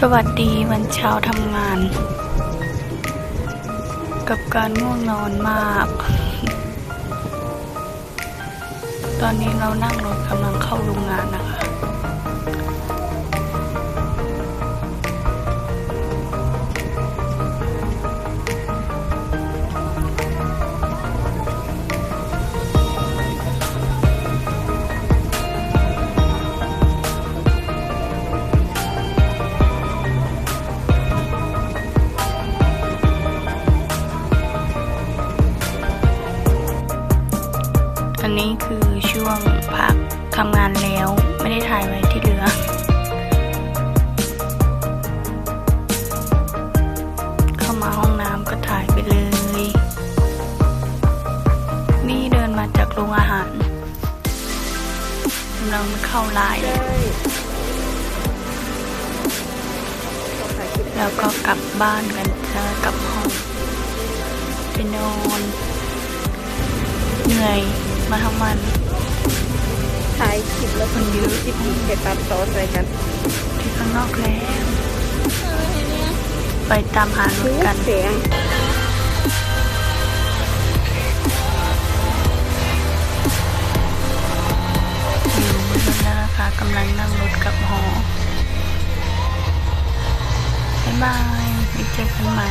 สวัสดีวันเช้าทำงาน กับการง่วงนอนมาก ตอนนี้เรานั่งรถกำลังเข้าโรงงานนะคะ อันนี้คือช่วงพักทำงานแล้ว ไม่ได้ถ่ายไว้ที่เหลือ เข้ามาห้องน้ำก็ถ่ายไปเลย นี่เดินมาจากโรงอาหารกำลังเข้าไลน์แล้วก็กลับบ้านกันจะกลับห้องจะนอนเหนื่อย มาทั้งวันถ่ายคลิปแล้วคนยื้อที่ผีไปตัดต่อใส่กันที่ข้างนอกแล้ว ไปตามหารถกันเสียงอยู่แล้วนะคะกำลังนั่งรถกลับหอ บ๊ายบายไว้เจอกันใหม่